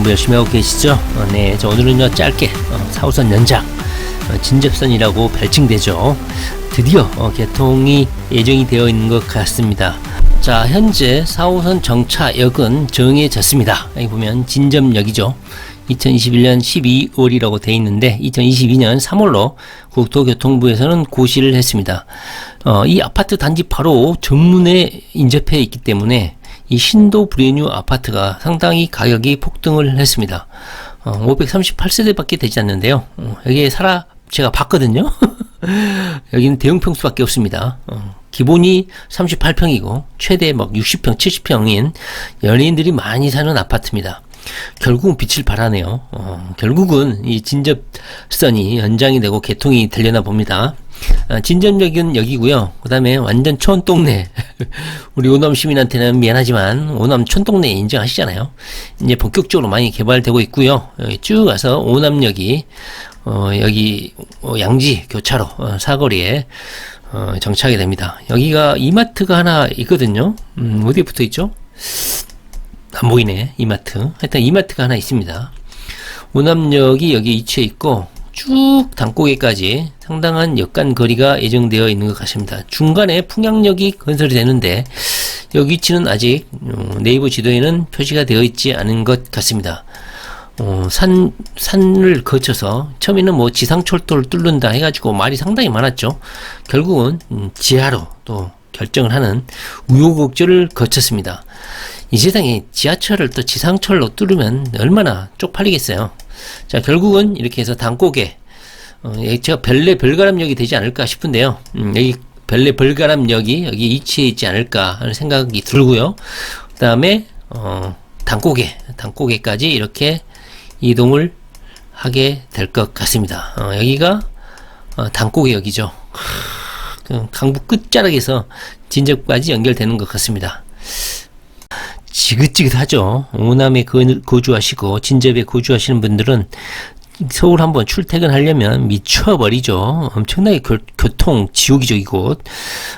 공부 열심히 하고 계시죠? 어, 네, 저 오늘은요 짧게 어, 4호선 연장 어, 진접선이라고 별칭되죠. 드디어 어, 개통이 예정이 되어 있는 것 같습니다. 자, 현재 4호선 정차역은 정해졌습니다. 여기 보면 진접역이죠. 2021년 12월이라고 돼 있는데 2022년 3월로 국토교통부에서는 고시를 했습니다. 어, 이 아파트 단지 바로 정문에 인접해 있기 때문에 이 신도 브레뉴 아파트가 상당히 가격이 폭등을 했습니다. 어, 538세대밖에 되지 않는데요. 어, 여기에 살아 제가 봤거든요. 여기는 대형 평수밖에 없습니다. 어, 기본이 38평이고 최대 막 60평, 70평인 연예인들이 많이 사는 아파트입니다. 결국은 빛을 발하네요. 어, 결국은 이 진접선이 연장이 되고 개통이 되려나 봅니다. 아, 진접역은 여기고요. 그 다음에 완전 촌동네. 우리 오남 시민한테는 미안하지만 오남 촌동네 인정하시잖아요. 이제 본격적으로 많이 개발되고 있고요. 여기 쭉 가서 오남역이 어, 여기 어, 양지 교차로 어, 사거리에 어, 정착이 됩니다. 여기가 이마트가 하나 있거든요. 음, 어디에 붙어 있죠? 안 보이네 이마트 하여튼 이마트가 하나 있습니다 오남역이 여기 위치해 있고 쭉 단고개까지 상당한 역간 거리가 예정되어 있는 것 같습니다 중간에 풍양역이 건설이 되는데 여기 위치는 아직 어, 네이버 지도에는 표시가 되어 있지 않은 것 같습니다 어, 산, 산을 거쳐서 처음에는 뭐 지상철도를 뚫는다 해가지고 말이 상당히 많았죠 결국은 음, 지하로 또 결정을 하는 우여곡절을 거쳤습니다. 이 세상에 지하철을 또 지상철로 뚫으면 얼마나 쪽팔리겠어요. 자, 결국은 이렇게 해서 단고개, 어, 제가 벨레 별가람역이 되지 않을까 싶은데요. 음, 여기 벨레 별가람역이 여기 위치해 있지 않을까 하는 생각이 들고요. 그 다음에, 어, 단고개, 단고개까지 이렇게 이동을 하게 될 것 같습니다. 어, 여기가 어, 단고개역이죠. 그 강북 끝자락에서 진접까지 연결되는 것 같습니다. 지긋지긋하죠. 오남에 거주하시고 진접에 거주하시는 분들은 서울 한번 출퇴근하려면 미쳐버리죠. 엄청나게 교, 교통 지옥이죠 이곳.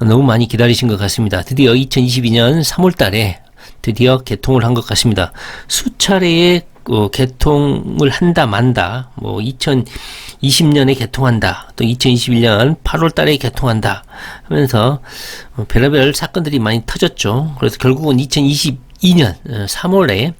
너무 많이 기다리신 것 같습니다. 드디어 2022년 3월 달에 드디어 개통을 한 것 같습니다. 수차례의 어, 개통을 한다 만다 뭐 2020년에 개통한다 또 2021년 8월 달에 개통한다 하면서 어, 별의별 사건들이 많이 터졌죠 그래서 결국은 2022년 3월에 어,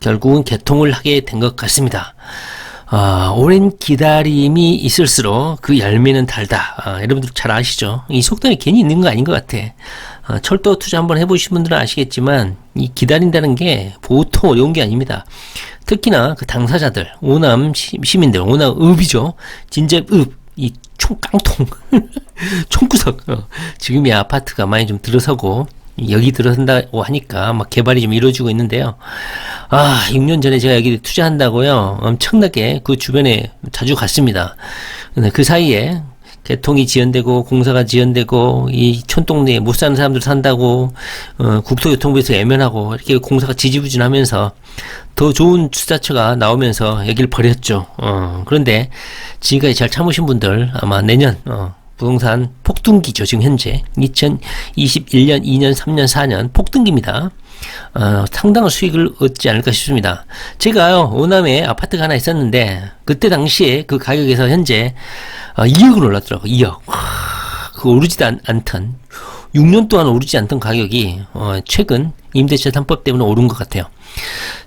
결국은 개통을 하게 된 것 같습니다 아, 오랜 기다림이 있을수록 그 열매는 달다. 아, 여러분들 잘 아시죠? 이 속담이 괜히 있는 거 아닌 것 같아. 아, 철도 투자 한번 해보신 분들은 아시겠지만, 이 기다린다는 게 보통 어려운 게 아닙니다. 특히나 그 당사자들, 오남 시민들, 오남 읍이죠. 진접읍, 이 총깡통, 총구석. 어, 지금 이 아파트가 많이 좀 들어서고, 여기 들어선다고 하니까 막 개발이 좀 이루어지고 있는데요. 아, 6년 전에 제가 여기 투자한다고요. 엄청나게 그 주변에 자주 갔습니다. 그 사이에 개통이 지연되고 공사가 지연되고 이 촌동네에 못 사는 사람들 산다고 어, 국토교통부에서 애면하고 이렇게 공사가 지지부진하면서 더 좋은 투자처가 나오면서 여기를 버렸죠. 어, 그런데 지금까지 잘 참으신 분들 아마 내년 어, 부동산 폭등기죠, 지금 현재. 2021년, 2년, 3년, 4년 폭등기입니다. 어, 상당한 수익을 얻지 않을까 싶습니다. 제가요, 오남에 아파트가 하나 있었는데, 그때 당시에 그 가격에서 현재 어, 2억을 올랐더라고요, 2억. 그 오르지도 않, 않던, 6년 동안 오르지 않던 가격이, 어, 최근 임대차 3법 때문에 오른 것 같아요.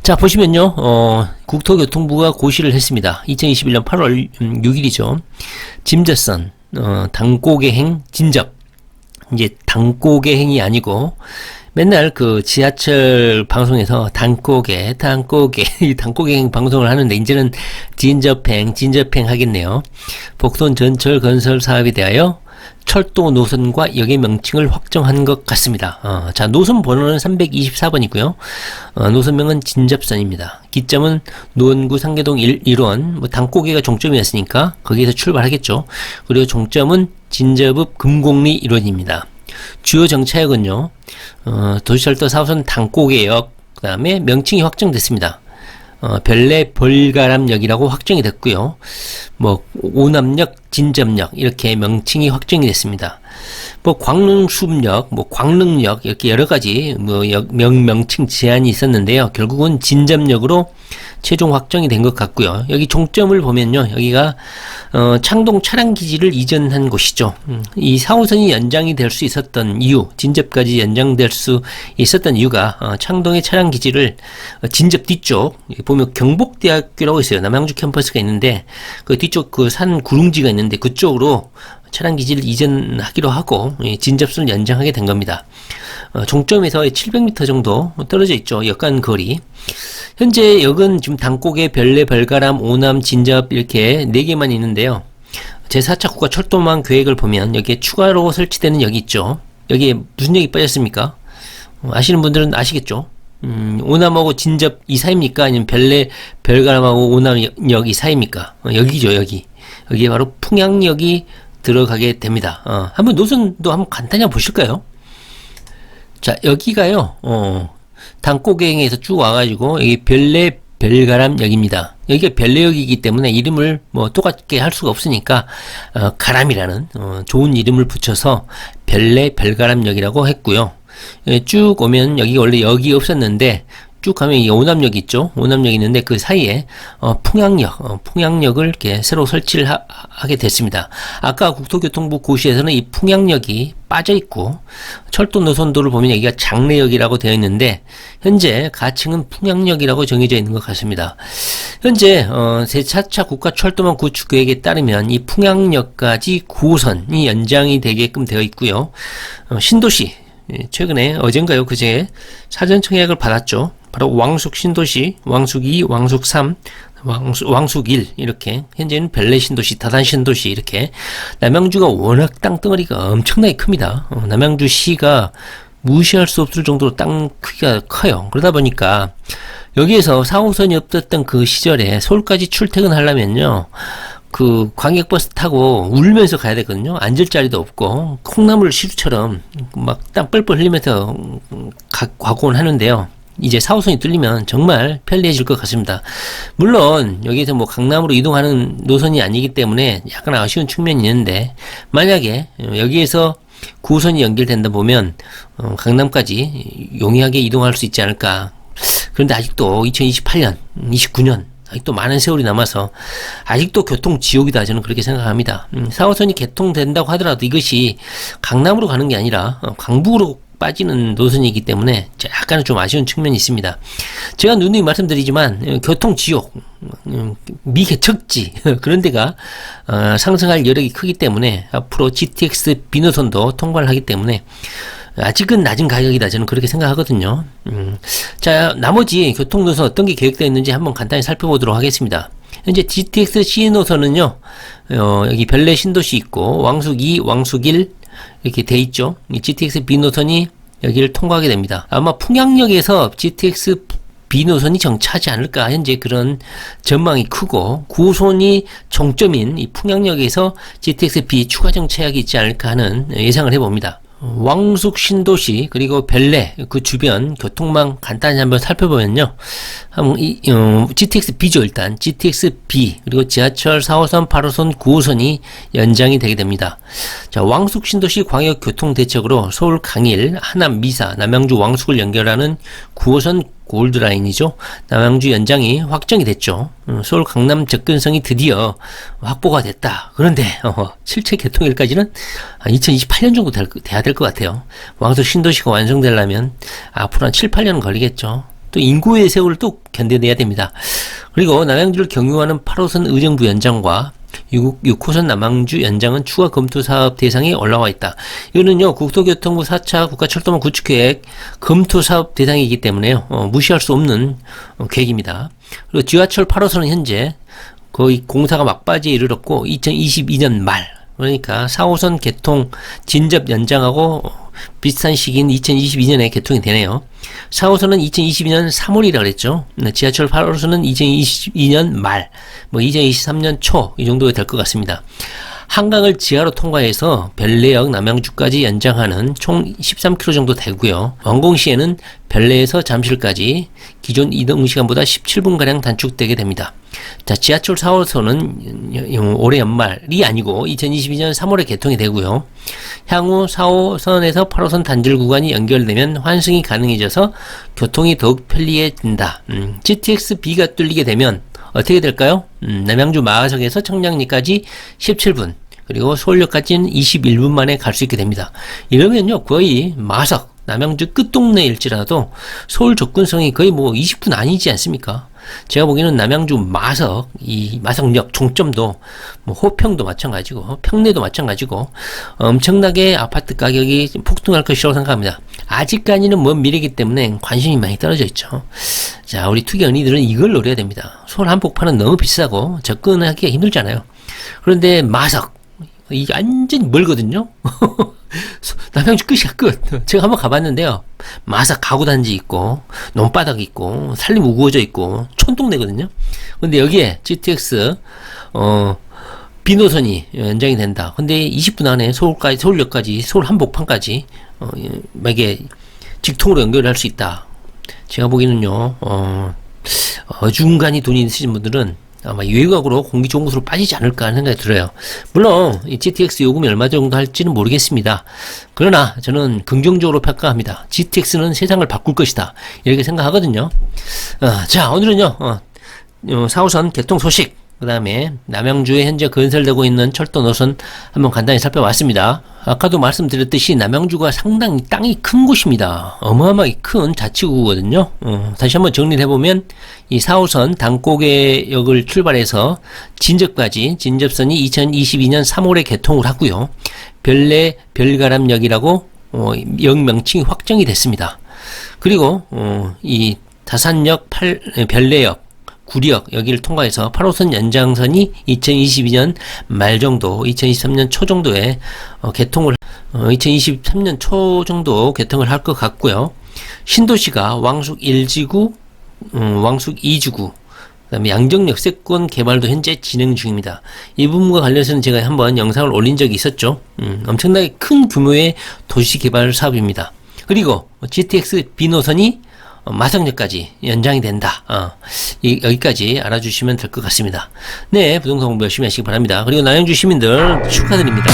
자, 보시면요, 어, 국토교통부가 고시를 했습니다. 2021년 8월 6일이죠. 짐저선, 어, 당고개 행 진접. 이제 당고개 행이 아니고 맨날 그 지하철 방송에서 당고개, 당고개, 이 당고개 행 방송을 하는데 이제는 진접행, 진접행 하겠네요. 복선 전철 건설 사업에 대하여 철도 노선과 역의 명칭을 확정한 것 같습니다. 어, 자, 노선 번호는 324번이고요. 어, 노선명은 진접선입니다. 기점은 노원구 상계동 1, 1원, 뭐 당고개가 종점이었으니까 거기에서 출발하겠죠. 그리고 종점은 진접읍 금곡리 1원입니다. 주요 정차역은요, 어, 도시철도 4호선 당고개역, 그 다음에 명칭이 확정됐습니다. 어, 별내 벌가람역이라고 확정이 됐고요. 뭐 오남역, 진접역 이렇게 명칭이 확정이 됐습니다. 뭐 광릉숲역, 뭐 광릉역 이렇게 여러 가지 뭐 명, 명칭 제한이 있었는데요. 결국은 진접역으로 최종 확정이 된 것 같고요. 여기 종점을 보면요. 여기가 어, 창동 차량 기지를 이전한 곳이죠. 음, 이 4호선이 연장이 될 수 있었던 이유, 진접까지 연장될 수 있었던 이유가 어, 창동의 차량 기지를 어, 진접 뒤쪽 보면 경복대학교라고 있어요. 남양주 캠퍼스가 있는데 그 뒤쪽 그 산 구릉지가 있는데 그쪽으로 차량 기지를 이전하기로 하고 예, 진접선을 연장하게 된 겁니다. 어, 종점에서 700m 정도 떨어져 있죠. 역간 거리. 현재 역은 지금 당곡에 별내, 별가람, 오남, 진접 이렇게 4개만 있는데요. 제4차 국가 철도망 계획을 보면 여기에 추가로 설치되는 역이 있죠. 여기에 무슨 역이 빠졌습니까? 어, 아시는 분들은 아시겠죠? 음, 오남하고 진접 이 사이입니까? 아니면 별내, 별가람하고 오남역 이 사이입니까? 어, 여기죠, 여기. 여기에 바로 풍양역이 들어가게 됩니다. 어, 한번 노선도 한번 간단히 보실까요? 자, 여기가요, 어, 당고갱에서 쭉 와가지고, 여기 별내 별가람역입니다. 여기가 별내역이기 때문에 이름을 뭐 똑같게 할 수가 없으니까, 어, 가람이라는, 어, 좋은 이름을 붙여서 별내 별가람역이라고 했고요. 예, 쭉 오면 여기 원래 역이 없었는데, 쭉 가면 이 오남역 있죠? 오남역 있는데 그 사이에 어, 풍양역, 어, 풍양역을 이렇게 새로 설치를 하, 게 됐습니다. 아까 국토교통부 고시에서는 이 풍양역이 빠져 있고 철도 노선도를 보면 여기가 장래역이라고 되어 있는데 현재 가칭은 풍양역이라고 정해져 있는 것 같습니다. 현재 어, 제4차 국가철도망 구축 계획에 따르면 이 풍양역까지 9호선이 연장이 되게끔 되어 있고요. 어, 신도시 예, 최근에 어젠가요 그제 사전 청약을 받았죠. 바로 왕숙 신도시, 왕숙 2, 왕숙 3, 왕숙, 왕숙 1 이렇게 현재는 별내 신도시, 다단 신도시 이렇게 남양주가 워낙 땅덩어리가 엄청나게 큽니다. 어, 남양주시가 무시할 수 없을 정도로 땅 크기가 커요. 그러다 보니까 여기에서 4호선이 없었던 그 시절에 서울까지 출퇴근하려면요. 그 광역버스 타고 울면서 가야 되거든요. 앉을 자리도 없고 콩나물 시루처럼 막 땀 뻘뻘 흘리면서 가, 가곤 하는데요. 이제 4호선이 뚫리면 정말 편리해질 것 같습니다. 물론 여기서 뭐 강남으로 이동하는 노선이 아니기 때문에 약간 아쉬운 측면이 있는데 만약에 여기에서 9호선이 연결된다 보면 어, 강남까지 용이하게 이동할 수 있지 않을까. 그런데 아직도 2028년, 29년 아직도 많은 세월이 남아서 아직도 교통 지옥이다 저는 그렇게 생각합니다. 음, 4호선이 개통된다고 하더라도 이것이 강남으로 가는 게 아니라 어, 강북으로 빠지는 노선이기 때문에 약간은 좀 아쉬운 측면이 있습니다. 제가 누누이 말씀드리지만 어, 교통 지옥, 음, 미개척지 그런 데가 어, 상승할 여력이 크기 때문에 앞으로 GTX 비노선도 통과를 하기 때문에 아직은 낮은 가격이다 저는 그렇게 생각하거든요. 음. 자 나머지 교통노선 어떤 게 계획되어 있는지 한번 간단히 살펴보도록 하겠습니다. 현재 GTX C 노선은요 어, 여기 별내 신도시 있고 왕숙 2, 왕숙 1 이렇게 돼 있죠. GTX B 노선이 여기를 통과하게 됩니다. 아마 풍양역에서 GTX B 노선이 정차하지 않을까 현재 그런 전망이 크고 9호선이 정점인 이 풍양역에서 GTX B 추가 정차역이 있지 않을까 하는 예상을 해봅니다. 왕숙 신도시 그리고 별내 그 주변 교통망 간단히 한번 살펴보면요. 한번 이 어, GTX B죠 일단 GTX B 그리고 지하철 4호선, 8호선, 9호선이 연장이 되게 됩니다. 자 왕숙 신도시 광역 교통 대책으로 서울 강일, 하남 미사, 남양주 왕숙을 연결하는 9호선 골드라인이죠. 남양주 연장이 확정이 됐죠. 음, 서울 강남 접근성이 드디어 확보가 됐다. 그런데 어, 실제 개통일까지는 2028년 정도 될, 돼야 될 것 같아요. 왕수 신도시가 완성되려면 앞으로 한 7, 8년 걸리겠죠. 또 인구의 세월을 또 견뎌내야 됩니다. 그리고 남양주를 경유하는 8호선 의정부 연장과 6, 6호선 남양주 연장은 추가 검토 사업 대상에 올라와 있다. 이거는요, 국토교통부 4차 국가철도망 구축계획 검토 사업 대상이기 때문에요, 어, 무시할 수 없는 어, 계획입니다. 그리고 지하철 8호선은 현재 거의 공사가 막바지에 이르렀고, 2022년 말, 그러니까 4호선 개통 진접 연장하고 비슷한 시기인 2022년에 개통이 되네요. 4호선은 2022년 3월이라 그랬죠. 네, 지하철 8호선은 2022년 말, 뭐 2023년 초 이 정도가 될 것 같습니다. 한강을 지하로 통과해서 별내역 남양주까지 연장하는 총 13km 정도 되고요. 완공시에는 별내에서 잠실까지 기존 이동 시간보다 17분가량 단축되게 됩니다. 자, 지하철 4호선은 올해 연말이 아니고 2022년 3월에 개통이 되고요. 향후 4호선에서 8호선 단절 구간이 연결되면 환승이 가능해져서 교통이 더욱 편리해진다. 음, GTX-B가 뚫리게 되면 어떻게 될까요? 음, 남양주 마하석에서 청량리까지 17분, 그리고 서울역까지는 21분 만에 갈 수 있게 됩니다. 이러면요, 거의 마석, 남양주 끝동네일지라도 서울 접근성이 거의 뭐 20분 아니지 않습니까? 제가 보기에는 남양주 마석, 이 마석역 종점도 뭐 호평도 마찬가지고 평내도 마찬가지고 엄청나게 아파트 가격이 폭등할 것이라고 생각합니다. 아직까지는 먼 미래이기 때문에 관심이 많이 떨어져 있죠. 자, 우리 투기 언니들은 이걸 노려야 됩니다. 서울 한복판은 너무 비싸고 접근하기가 힘들잖아요. 그런데 마석, 이게 완전히 멀거든요. 남양주 끝이야 끝. 제가 한번 가봤는데요. 마사 가구 단지 있고 논바닥 있고 살림 우거져 있고 촌동네거든요. 근데 여기에 GTX 어 비노선이 연장이 된다. 근데 20분 안에 서울까지 서울역까지 서울 한복판까지 어 이게 직통으로 연결할 수 있다. 제가 보기에는요. 어 어중간히 돈이 있으신 분들은 아마 외곽으로 공기 좋은 곳으로 빠지지 않을까 하는 생각이 들어요. 물론 이 GTX 요금이 얼마 정도 할지는 모르겠습니다. 그러나 저는 긍정적으로 평가합니다. GTX는 세상을 바꿀 것이다. 이렇게 생각하거든요. 어, 자 오늘은요 어, 어, 4호선 개통 소식 그 다음에 남양주에 현재 건설되고 있는 철도 노선 한번 간단히 살펴봤습니다. 아까도 말씀드렸듯이 남양주가 상당히 땅이 큰 곳입니다. 어마어마하게 큰 자치구거든요. 어, 다시 한번 정리를 해보면 이 4호선 당고개역을 출발해서 진접까지 진접선이 2022년 3월에 개통을 하고요. 별내 별가람역이라고 어, 역 명칭이 확정이 됐습니다. 그리고 어, 이 다산역 8, 별내역 구리역 여기를 통과해서 8호선 연장선이 2022년 말 정도, 2023년 초 정도에 어, 개통을 어, 2023년 초 정도 개통을 할 것 같고요. 신도시가 왕숙 1지구, 음, 왕숙 2지구, 그다음에 양정역 세권 개발도 현재 진행 중입니다. 이 부분과 관련해서는 제가 한번 영상을 올린 적이 있었죠. 음, 엄청나게 큰 규모의 도시 개발 사업입니다. 그리고 GTX B 노선이 어, 마성역까지 연장이 된다. 어, 이, 여기까지 알아주시면 될 것 같습니다. 네, 부동산 공부 열심히 하시기 바랍니다. 그리고 남양주 시민들 축하드립니다.